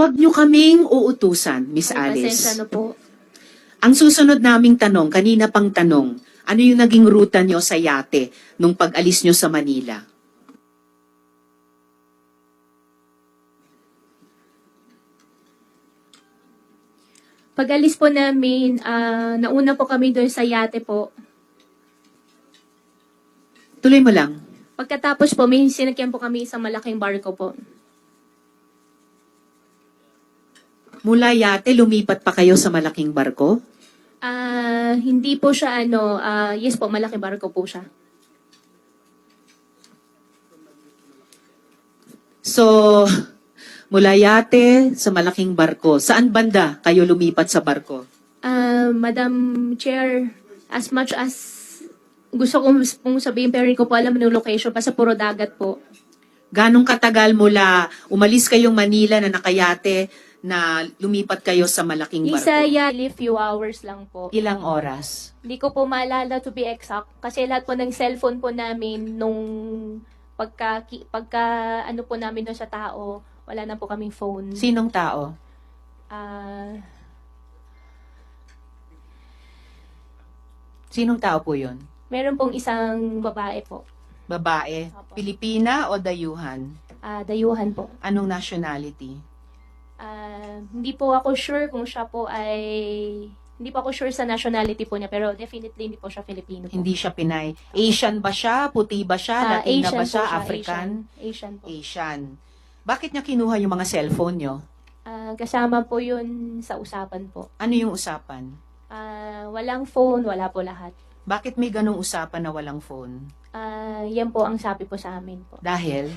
Huwag niyo kaming uutusan, Miss Ay, Alice. pasensya na po. Ang susunod naming tanong, kanina pang tanong, ano yung naging ruta niyo sa yate nung pag-alis niyo sa Manila? Pag-alis po namin, ah, nauna po kami doon sa yate po. Tuloy mo lang. Pagkatapos po, may sinakyan po kami isang malaking barko po. Mula yate, lumipat pa kayo sa malaking barko? Ah, hindi po siya ano, ah, yes po, malaking barko po siya. So, mula yate sa malaking barko. Saan banda kayo lumipat sa barko? Ah, Madam Chair, as much as gusto kong pong sabihin, pero hindi ko po alam yung location, basta puro dagat po. Ganong katagal mula umalis kayong Manila na nakayate na lumipat kayo sa malaking barko? Isa yali, few hours lang po. Ilang oras? Hindi ko po maalala to be exact. Kasi lahat po ng cellphone po namin nung pagka, pagka ano po namin doon sa tao, wala na po kaming phone. Sinong tao? Ah, Sinong tao po yun? meron pong isang babae po. Babae? Apo. Pilipina o dayuhan? Ah, dayuhan po. Anong nationality? Ah, hindi po ako sure kung siya po ay... Hindi po ako sure sa nationality po niya, pero definitely hindi po siya Filipino po. Hindi siya Pinay. Asian ba siya? Puti ba siya? Ah, Latina ba po siya? African? Asian, Asian po. Asian. Bakit niya kinuha yung mga cellphone niyo? Ah, kasama po yun sa usapan po. Ano yung usapan? Ah, walang phone, wala po lahat. Bakit may ganong usapan na walang phone? Ah, yan po ang sabi po sa amin po. Dahil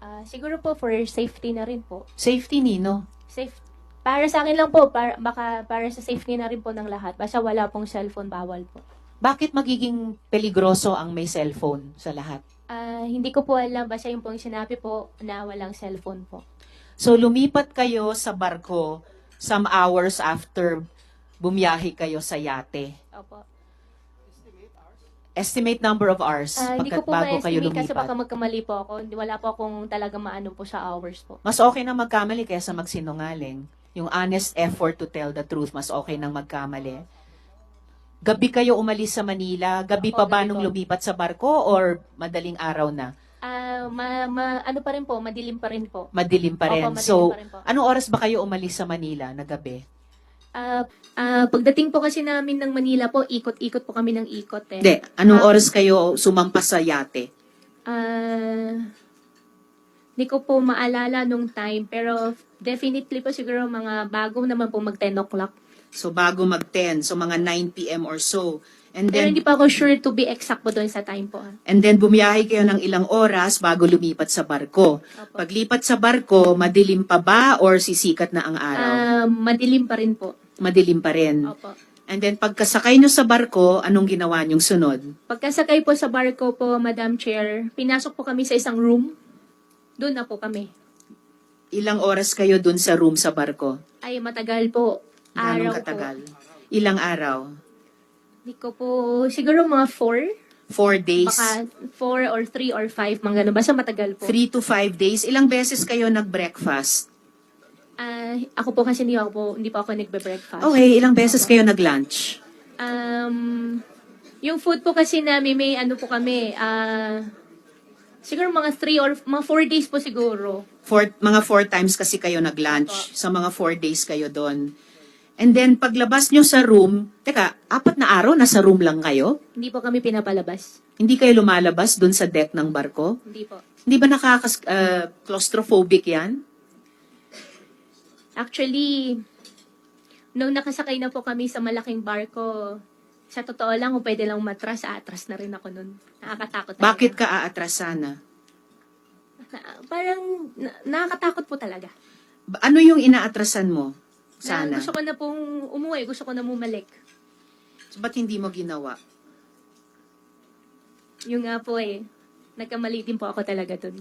Ah, siguro po for safety na rin po. safety nino. Safe para sa akin lang po, para, baka para sa safety na rin po ng lahat. Basta wala pong cellphone, bawal po. Bakit magiging peligroso ang may cellphone sa lahat? Ah, hindi ko po alam, basta yung pong sinabi po na walang cellphone po. So lumipat kayo sa barko some hours after bumiyahe kayo sa yate. Opo. Estimate number of hours Ah, hindi pagkat ko po bago kayo ma-estimate kasi baka lumipat. magkamali po ako. Hindi, wala po akong talaga maano po sa hours po. Mas okay na magkamali kaysa magsinungaling. Yung honest effort to tell the truth, mas okay nang magkamali. Gabi kayo umalis sa Manila? Gabi pa ba gabi nung po. lumipat sa barko or madaling araw na? Ah, ma, ma- ano pa rin po, madilim pa rin po. Madilim pa rin. Opo, madilim so, pa rin po. anong oras ba kayo umalis sa Manila na gabi? Ah, ah, pagdating po kasi namin ng Manila po, ikot-ikot po kami ng ikot eh. Hindi. Anong Ah. oras kayo sumampas sa yate? Ah, hindi ko po maalala nung time, pero definitely po siguro mga bago naman po mag 10 o'clock. So, bago mag-10. So, mga 9 p.m. or so. And Pero then, hindi pa ako sure to be exact po doon sa time po. ah. and then bumiyahe kayo ng ilang oras bago lumipat sa barko. Opo. Paglipat sa barko, madilim pa ba or sisikat na ang araw? Ah, madilim pa rin po. Madilim pa rin. Opo. And then pagkasakay nyo sa barko, anong ginawa nyong sunod? Pagkasakay po sa barko po, Madam Chair, pinasok po kami sa isang room. Doon na po kami. Ilang oras kayo dun sa room sa barko? Ay, matagal po. Ganong Araw katagal? po. Ilang araw? Hindi ko po, siguro mga four. Four days? Baka four or three or five, mga ganun. Basta matagal po. Three to five days? Ilang beses kayo nag-breakfast? Ah, ako po kasi hindi ako po, hindi pa ako nagbe-breakfast. Okay, ilang beses kayo nag-lunch? Um, yung food po kasi namin, may ano po kami, ah, siguro mga three or, mga four days po siguro. Four, mga four times kasi kayo nag-lunch. Sa mga four days kayo doon. And then, paglabas nyo sa room, teka, apat na araw, nasa room lang kayo? Hindi po kami pinapalabas. Hindi kayo lumalabas doon sa deck ng barko? Hindi po. Hindi ba nakakas uh, claustrophobic yan? Actually, nung nakasakay na po kami sa malaking barko, sa totoo lang, kung pwede lang matras, atras na rin ako nun. Nakakatakot. Bakit ka aatrasana? Na- parang, na- nakakatakot po talaga. Ba- Ano yung inaatrasan mo? Na Sana. gusto ko na pong umuwi, gusto ko na bumalik. So, ba't hindi mo ginawa? Yung nga po eh, nagkamali din po ako talaga dun.